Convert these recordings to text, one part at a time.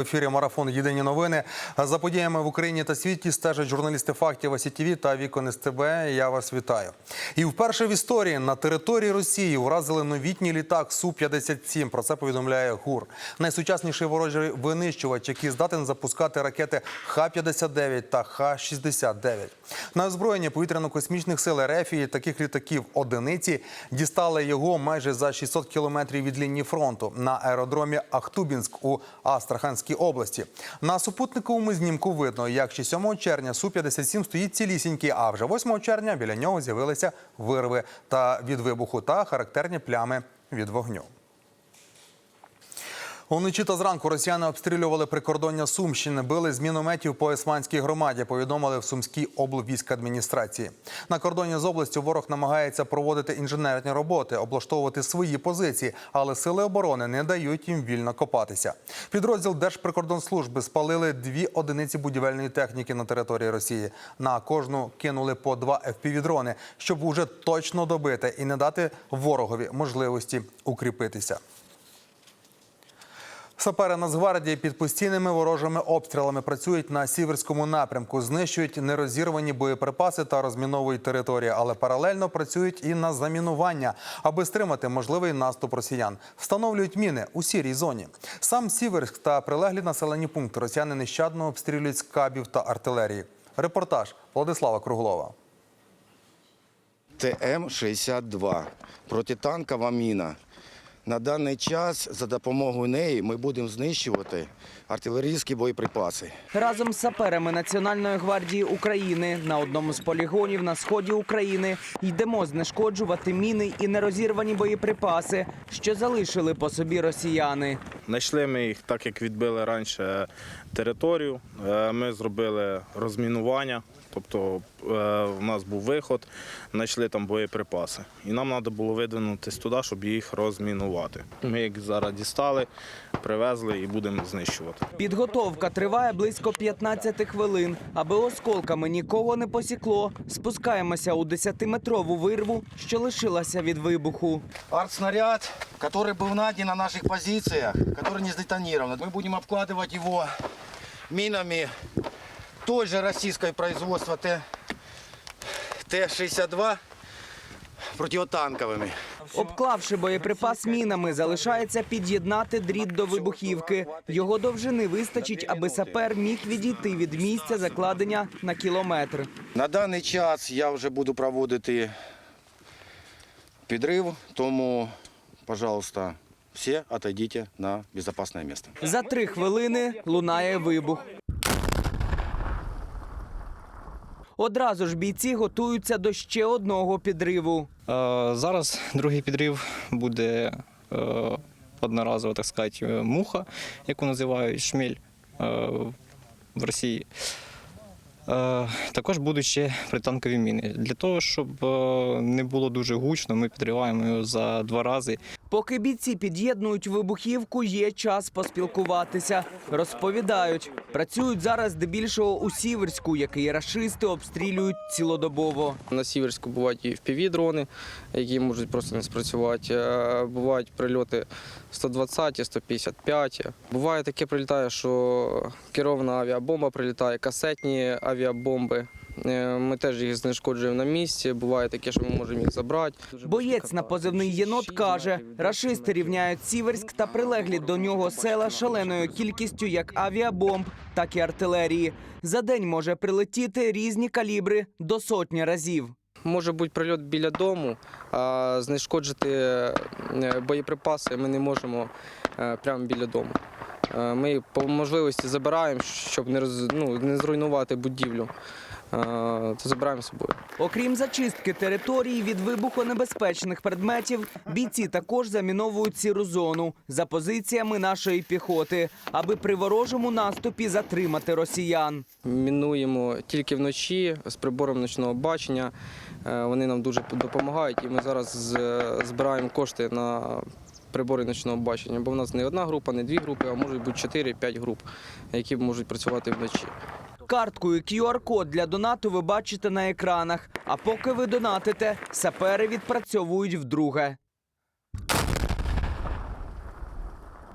Ефірі марафон Єдині новини. За подіями в Україні та світі стежать журналісти фактів СІТВ та Вікон СТБ. Я вас вітаю. І вперше в історії на території Росії вразили новітній літак Су-57. Про це повідомляє ГУР. Найсучасніший ворожий винищувач, який здатен запускати ракети Х-59 та Х-69. На озброєння повітряно-космічних сил РФ і таких літаків одиниці дістали його майже за 600 кілометрів від лінії фронту на аеродромі Ахтубінськ у Астраханській області. На супутниковому знімку видно, як ще 7 червня Су-57 стоїть цілісінький, а вже 8 червня біля нього з'явилися вирви та від вибуху та характерні плями від вогню. Уночі та зранку росіяни обстрілювали прикордоння Сумщини, били з мінометів по Есманській громаді. Повідомили в Сумській облвійськадміністрації. На кордоні з областю ворог намагається проводити інженерні роботи, облаштовувати свої позиції, але сили оборони не дають їм вільно копатися. Підрозділ Держприкордонслужби спалили дві одиниці будівельної техніки на території Росії. На кожну кинули по два FPV-дрони, щоб уже точно добити і не дати ворогові можливості укріпитися. Сапери Нацгвардії під постійними ворожими обстрілами працюють на сіверському напрямку, знищують нерозірвані боєприпаси та розміновують території, але паралельно працюють і на замінування, аби стримати можливий наступ росіян. Встановлюють міни у сірій зоні. Сам Сіверськ та прилеглі населені пункти росіяни нещадно обстрілюють з кабів та артилерії. Репортаж Владислава Круглова. ТМ-62 протитанкова міна. На даний час за допомогою неї ми будемо знищувати артилерійські боєприпаси. Разом з саперами Національної гвардії України на одному з полігонів на сході України йдемо знешкоджувати міни і нерозірвані боєприпаси, що залишили по собі росіяни. Знайшли ми їх, так як відбили раніше територію. Е, Ми зробили розмінування, тобто е, у нас був виход, знайшли там боєприпаси. І нам треба було видвинутися туди, щоб їх розмінувати. Ми їх зараз дістали, привезли і будемо знищувати. Підготовка триває близько 15 хвилин. Аби осколками нікого не посікло, спускаємося у 10-метрову вирву, що лишилася від вибуху. Артснаряд, який був найден на наших позиціях, який не здетонований. Ми будемо обкладувати його мінами той же російського производства Т- Т-62 протитанковими. Обклавши боєприпас мінами, залишається під'єднати дріт до вибухівки. Його довжини вистачить, аби сапер міг відійти від місця закладення на кілометр. На даний час я вже буду проводити підрив, тому, пожалуйста, всі отойдіть на безпечне місце. За три хвилини лунає вибух. Одразу ж бійці готуються до ще одного підриву. Е, Зараз другий підрив буде е, одноразово, так сказати, муха, яку називають шміль е, в Росії. Е, Також будуть ще пританкові міни. Для того, щоб е, не було дуже гучно, ми підриваємо його за два рази. Поки бійці під'єднують вибухівку, є час поспілкуватися. Розповідають, працюють зараз здебільшого у Сіверську, який рашисти обстрілюють цілодобово. На Сіверську бувають і впівдрони, які можуть просто не спрацювати. Е, Бувають прильоти 120, 155. Буває таке прилітає, що керована авіабомба прилітає, касетні авіабомби. Е, Ми теж їх знешкоджуємо на місці. Буває таке, що ми можемо їх забрати. Боєць на позивний єнот каже, рашисти рівняють Сіверськ та прилеглі до нього села шаленою кількістю як авіабомб, так і артилерії. За день може прилетіти різні калібри до сотні разів. Може бути прильот біля дому, а знешкоджити е, боєприпаси ми не можемо е, прямо біля дому. Е, Ми їх по можливості забираємо, щоб не роз, ну, не зруйнувати будівлю. Е, То забираємо з собою. Окрім зачистки території від вибухонебезпечних предметів, бійці також заміновують сіру зону за позиціями нашої піхоти, аби при ворожому наступі затримати росіян. Мінуємо тільки вночі з прибором ночного бачення. Е, Вони нам дуже допомагають, і ми зараз збираємо кошти на прибори ночного бачення. Бо в нас не одна група, не дві групи, а можуть бути 4-5 груп, які можуть працювати вночі. Карткою QR-код для донату ви бачите на екранах. А поки ви донатите, сапери відпрацьовують вдруге.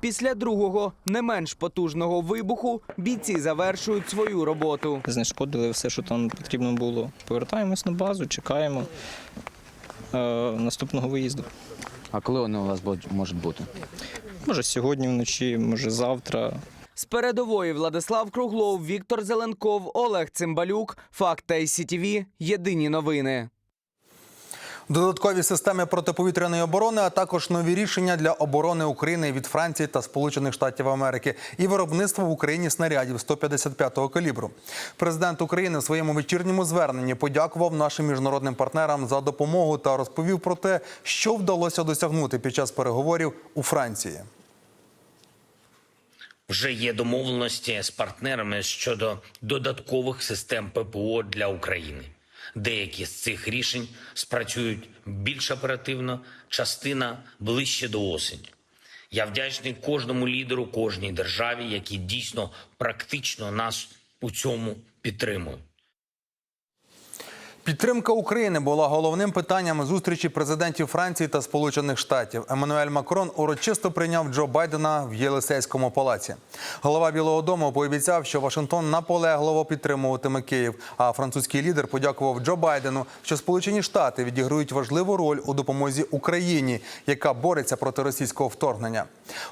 Після другого, не менш потужного вибуху, бійці завершують свою роботу. Знешкодили все, що там потрібно було. Повертаємось на базу, чекаємо е, наступного виїзду. А коли вони у вас можуть бути? Може сьогодні вночі, може завтра. З передової Владислав Круглов, Віктор Зеленков, Олег Цимбалюк. Факт та ICTV. Єдині новини. Додаткові системи протиповітряної оборони, а також нові рішення для оборони України від Франції та Сполучених Штатів Америки і виробництво в Україні снарядів 155-го калібру. Президент України в своєму вечірньому зверненні подякував нашим міжнародним партнерам за допомогу та розповів про те, що вдалося досягнути під час переговорів у Франції. Вже є домовленості з партнерами щодо додаткових систем ППО для України. Деякі з цих рішень спрацюють більш оперативно, частина ближче до осені. Я вдячний кожному лідеру, кожній державі, які дійсно практично нас у цьому підтримують. Підтримка України була головним питанням зустрічі президентів Франції та Сполучених Штатів. Еммануель Макрон урочисто прийняв Джо Байдена в Єлисейському палаці. Голова Білого Дому пообіцяв, що Вашингтон наполегливо підтримуватиме Київ. А французький лідер подякував Джо Байдену, що Сполучені Штати відіграють важливу роль у допомозі Україні, яка бореться проти російського вторгнення.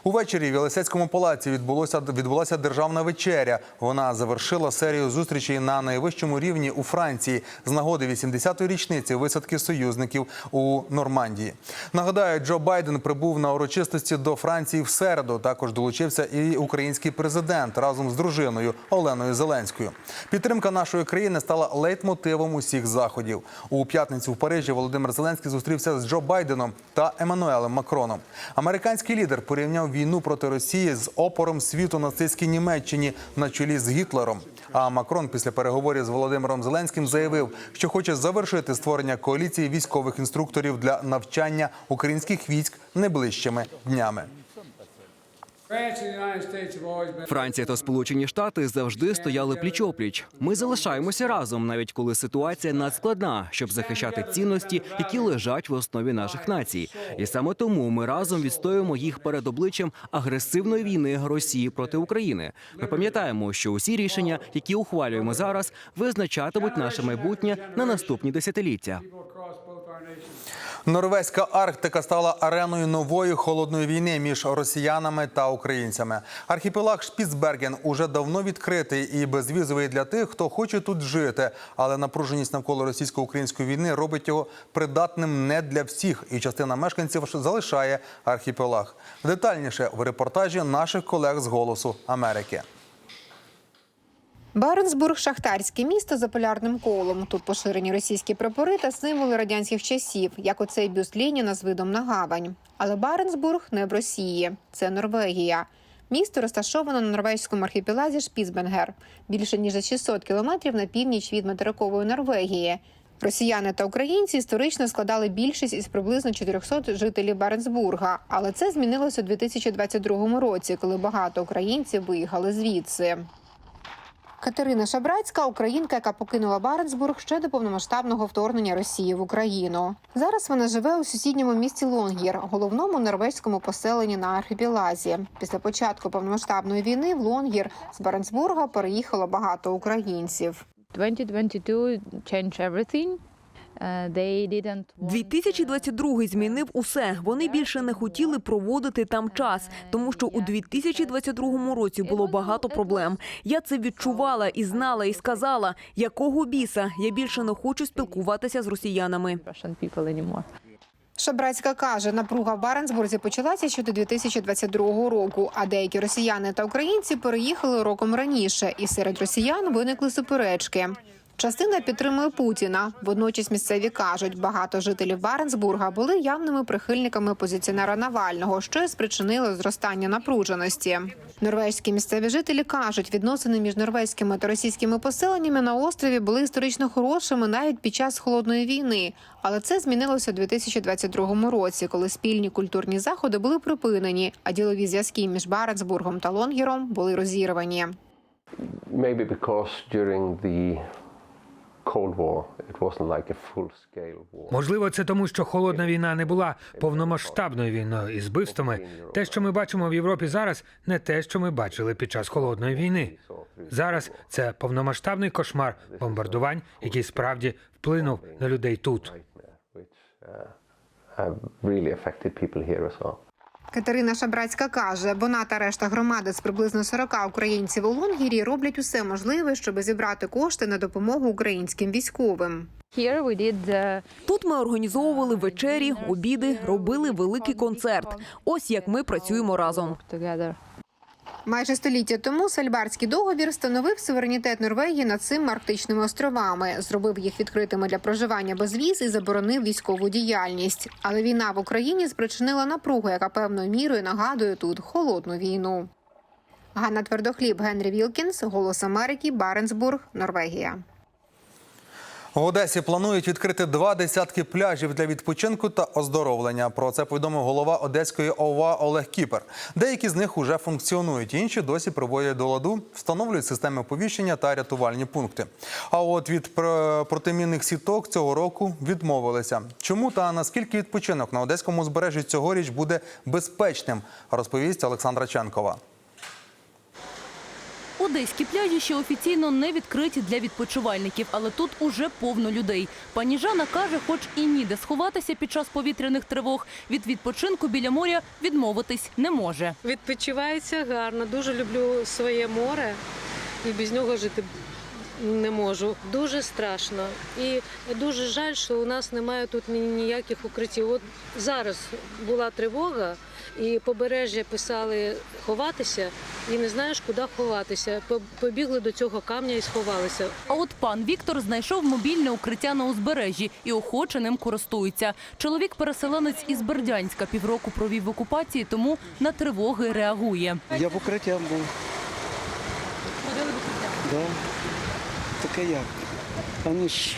Увечері в Єлисейському палаці відбулося відбулася державна вечеря. Вона завершила серію зустрічей на найвищому рівні у Франції з нагоди 80-ї річниці висадки союзників у Нормандії. Нагадаю, Джо Байден прибув на урочистості до Франції в середу. Також долучився і український президент разом з дружиною Оленою Зеленською. Підтримка нашої країни стала лейтмотивом усіх заходів. У п'ятницю в Парижі Володимир Зеленський зустрівся з Джо Байденом та Еммануелем Макроном. Американський лідер порівняв війну проти Росії з опором світу нацистській Німеччині на чолі з Гітлером. А Макрон після переговорів з Володимиром Зеленським заявив, що хоче завершити створення коаліції військових інструкторів для навчання українських військ найближчими днями. Франція та Сполучені Штати завжди стояли пліч-опліч. Ми залишаємося разом, навіть коли ситуація надскладна, щоб захищати цінності, які лежать в основі наших націй. І саме тому ми разом відстоюємо їх перед обличчям агресивної війни Росії проти України. Ми пам'ятаємо, що усі рішення, які ухвалюємо зараз, визначатимуть наше майбутнє на наступні десятиліття. Норвезька Арктика стала ареною нової холодної війни між росіянами та українцями. Архіпелаг Шпіцберген уже давно відкритий і безвізовий для тих, хто хоче тут жити. Але напруженість навколо російсько-української війни робить його придатним не для всіх, і частина мешканців залишає архіпелаг. Детальніше в репортажі наших колег з Голосу Америки. Баренцбург шахтарське місто за полярним колом. Тут поширені російські прапори та символи радянських часів, як оцей бюст Леніна з видом на гавань. Але Баренцбург не в Росії, це Норвегія. Місто розташовано на норвезькому архіпелазі Шпіцбенгер, більше ніж за 600 кілометрів на північ від материкової Норвегії. Росіяни та українці історично складали більшість із приблизно 400 жителів Баренцбурга, але це змінилося у 2022 році, коли багато українців виїхали звідси. Катерина Шабрацька, українка, яка покинула Баренцбург ще до повномасштабного вторгнення Росії в Україну. Зараз вона живе у сусідньому місті Лонгір, головному норвезькому поселенні на архіпелазі. Після початку повномасштабної війни в Лонгір з Баренцбурга переїхало багато українців. 2022 changed everything. 2022 змінив усе. Вони більше не хотіли проводити там час, тому що у 2022 році було багато проблем. Я це відчувала і знала, і сказала, якого біса я більше не хочу спілкуватися з росіянами. Шабрацька каже, напруга в Баренцбурзі почалася ще до 2022 року. А деякі росіяни та українці переїхали роком раніше, і серед росіян виникли суперечки. Частина підтримує Путіна. Водночас місцеві кажуть, багато жителів Баренцбурга були явними прихильниками опозиціонера Навального, що й спричинило зростання напруженості. Норвезькі місцеві жителі кажуть, відносини між норвезькими та російськими поселеннями на острові були історично хорошими навіть під час холодної війни. Але це змінилося у 2022 році, коли спільні культурні заходи були припинені, а ділові зв'язки між Баренцбургом та Лонгіром були розірвані. maybe because during the Можливо, це тому, що холодна війна не була повномасштабною війною із вбивствами. Те, що ми бачимо в Європі зараз, не те, що ми бачили під час холодної війни. Зараз це повномасштабний кошмар бомбардувань, який справді вплинув на людей тут. Катерина Шабрацька каже, вона та решта громади з приблизно 40 українців у Лонгірі роблять усе можливе, щоб зібрати кошти на допомогу українським військовим. Тут ми організовували вечері, обіди, робили великий концерт. Ось як ми працюємо разом. Майже століття тому Сальбарський договір встановив суверенітет Норвегії над цими арктичними островами, зробив їх відкритими для проживання без віз і заборонив військову діяльність. Але війна в Україні спричинила напругу, яка певною мірою нагадує тут холодну війну. Ганна Твердохліб, Генрі Вілкінс, Голос Америки, Баренцбург, Норвегія. В Одесі планують відкрити два десятки пляжів для відпочинку та оздоровлення. Про це повідомив голова Одеської ОВА Олег Кіпер. Деякі з них уже функціонують, інші досі приводять до ладу, встановлюють системи оповіщення та рятувальні пункти. А от від протимінних сіток цього року відмовилися. Чому та наскільки відпочинок на одеському узбережжі цьогоріч буде безпечним, розповість Олександра Ченкова. Одеські пляжі ще офіційно не відкриті для відпочивальників, але тут уже повно людей. Пані Жана каже, хоч і ніде сховатися під час повітряних тривог, від відпочинку біля моря відмовитись не може. Відпочивається гарно. Дуже люблю своє море і без нього жити не можу. Дуже страшно. І дуже жаль, що у нас немає тут ні- ніяких укриттів. От зараз була тривога, і побережжя писали ховатися, і не знаєш, куди ховатися. Побігли до цього камня і сховалися. А от пан Віктор знайшов мобільне укриття на узбережжі і охоче ним користується. Чоловік-переселенець із Бердянська півроку провів в окупації, тому на тривоги реагує. Я в укритті був. Да. Таке як? Вони ж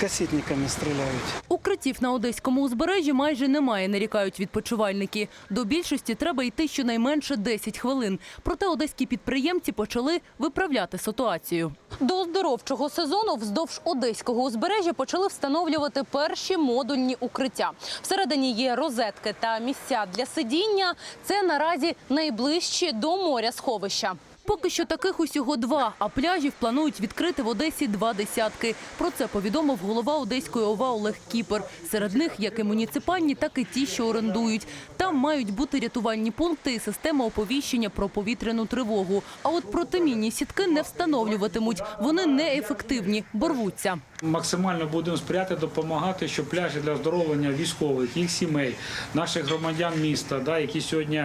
касетниками стріляють. Укриттів на одеському узбережжі майже немає, нарікають відпочивальники. До більшості треба йти щонайменше 10 хвилин. Проте одеські підприємці почали виправляти ситуацію. До оздоровчого сезону вздовж одеського узбережжя почали встановлювати перші модульні укриття. Всередині є розетки та місця для сидіння. Це наразі найближчі до моря сховища. Поки що таких усього два, а пляжів планують відкрити в Одесі два десятки. Про це повідомив голова Одеської ОВА Олег Кіпер. Серед них як і муніципальні, так і ті, що орендують. Там мають бути рятувальні пункти і система оповіщення про повітряну тривогу. А от протимінні сітки не встановлюватимуть. Вони неефективні, борвуться. Максимально будемо сприяти, допомагати, щоб пляжі для оздоровлення військових, їх сімей, наших громадян міста, да, які сьогодні,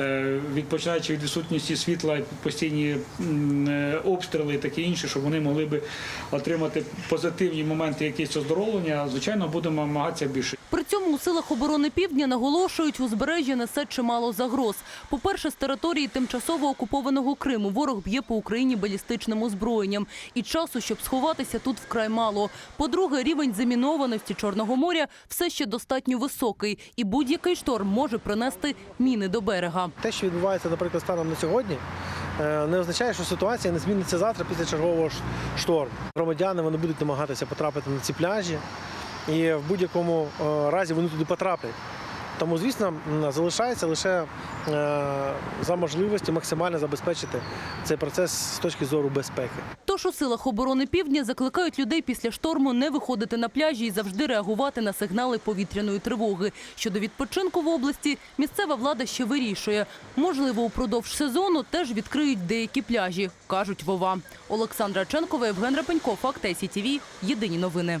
е, відпочинаючи від відсутності світла, постійні е, обстріли і таке інше, щоб вони могли би отримати позитивні моменти якісь оздоровлення, звичайно, будемо намагатися більше. При цьому у силах оборони півдня наголошують, узбережжя несе чимало загроз. По-перше, з території тимчасово окупованого Криму ворог б'є по Україні балістичним озброєнням. І часу, щоб сховатися, тут вкрай мало. По-друге, рівень замінованості Чорного моря все ще достатньо високий, і будь-який шторм може принести міни до берега. Те, що відбувається, наприклад, станом на сьогодні, не означає, що ситуація не зміниться завтра після чергового шторму. Громадяни вони будуть намагатися потрапити на ці пляжі, і в будь-якому е, разі вони туди потраплять. Тому, звісно, залишається лише е, за можливості максимально забезпечити цей процес з точки зору безпеки. Тож у силах оборони півдня закликають людей після шторму не виходити на пляжі і завжди реагувати на сигнали повітряної тривоги. Щодо відпочинку в області, місцева влада ще вирішує. Можливо, упродовж сезону теж відкриють деякі пляжі, кажуть Вова. Олександра Ченкова, Євген Рапенько, Факт СІТВ. Єдині новини.